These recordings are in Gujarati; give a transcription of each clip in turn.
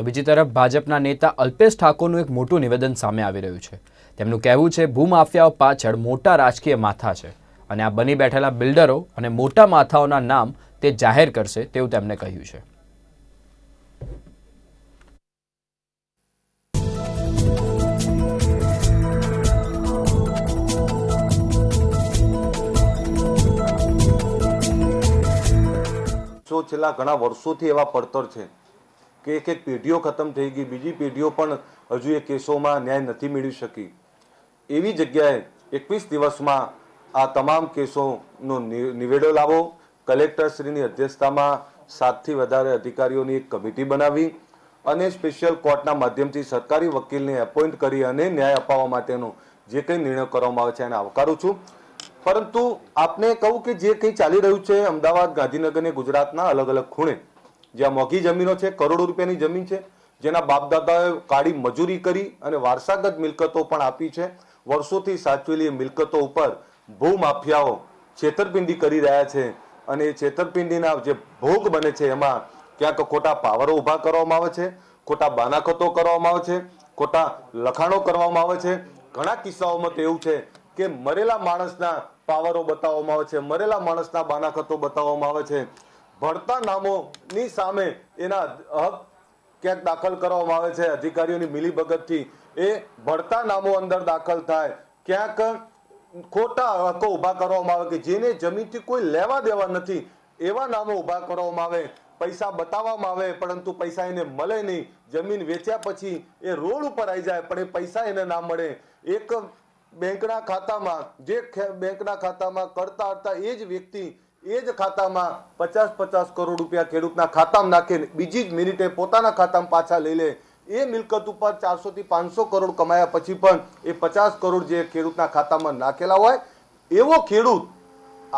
તો બીજી તરફ ભાજપના નેતા અલ્પેશ ઠાકોરનું એક મોટું નિવેદન સામે આવી રહ્યું છે. તેમનું કહેવું છે, ભૂમાફિયાઓ પાછળ મોટા રાજકીય માથા છે અને આ બની બેઠેલા બિલ્ડરો અને મોટા માથાઓના નામ તે જાહેર કરશે, તેવું તેમણે કહ્યું છે. છેલ્લા ઘણા વર્ષોથી એવા પડતર છે કે એક એક પેઢીઓ ખતમ થઈ ગઈ, બીજી પેઢીઓ પણ હજુ એ કેસોમાં ન્યાય નથી મેળવી શકી. એવી જગ્યાએ એકવીસ દિવસમાં આ તમામ કેસોનો નિવેડો લાવો. કલેક્ટરશ્રીની અધ્યક્ષતામાં સાતથી વધારે અધિકારીઓની એક કમિટી બનાવી અને સ્પેશિયલ કોર્ટના માધ્યમથી સરકારી વકીલને એપોઇન્ટ કરી અને ન્યાય અપાવવા માટેનો જે કંઈ નિર્ણય કરવામાં આવે છે એને આવકારું છું. પરંતુ આપને કહું કે જે કંઈ ચાલી રહ્યું છે, અમદાવાદ, ગાંધીનગર ને ગુજરાતના અલગ અલગ ખૂણે જ્યાં મોંઘી જમીનો છે, કરોડો રૂપિયાની જમીન છે, જેના બાપદાદાએ કાળી મજૂરી કરી અને વારસાગત મિલકતો પણ આપી છે. વર્ષોથી સાચવેલી મિલકતો ઉપર ભૂમાફિયાઓ છેતરપિંડી કરી રહ્યા છે અને એ છેતરપિંડીના જે ભોગ બને છે, એમાં ક્યાંક ખોટા પાવરો ઊભા કરવામાં આવે છે, ખોટા બાનાખતો કરવામાં આવે છે, ખોટા લખાણો કરવામાં આવે છે. ઘણા કિસ્સાઓમાં તો એવું છે કે મરેલા માણસના પાવરો બતાવવામાં આવે છે, મરેલા માણસના બાનાખતો બતાવવામાં આવે છે. ભળતા નામોની સામે એના હક ક્યાંક દાખલ કરવામાં આવે છે, અધિકારીઓની મિલીભગતથી. એ ભળતા નામો અંદર દાખલ થાય, ક્યાંક ખોટા હકો ઊભા કરવામાં આવે કે જેને જમીનથી કોઈ લેવા દેવા નથી, એવા નામો ઊભા કરવામાં આવે, પૈસા બતાવવામાં આવે, પરંતુ પૈસા એને મળે નહીં. જમીન વેચ્યા પછી એ રોડ ઉપર આવી જાય, પણ એ પૈસા એને ના મળે. એક બેંકના ખાતામાં, જે બેંકના ખાતામાં કરતા હતા એ જ વ્યક્તિ એ જ ખાતામાં પચાસ પચાસ કરોડ રૂપિયા ખેડૂતના ખાતામાં નાખીને બીજી જ મિનિટે પોતાના ખાતામાં પાછા લઈ લે. એ મિલકત ઉપર ચારસોથી પાંચસો કરોડ કમાયા પછી પણ એ પચાસ કરોડ જે ખેડૂતના ખાતામાં નાખેલા હોય, એવો ખેડૂત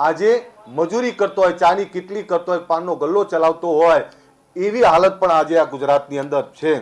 આજે મજૂરી કરતો હોય, ચાની કેટલી કરતો હોય, પાનનો ગલ્લો ચલાવતો હોય, એવી હાલત પણ આજે આ ગુજરાતની અંદર છે.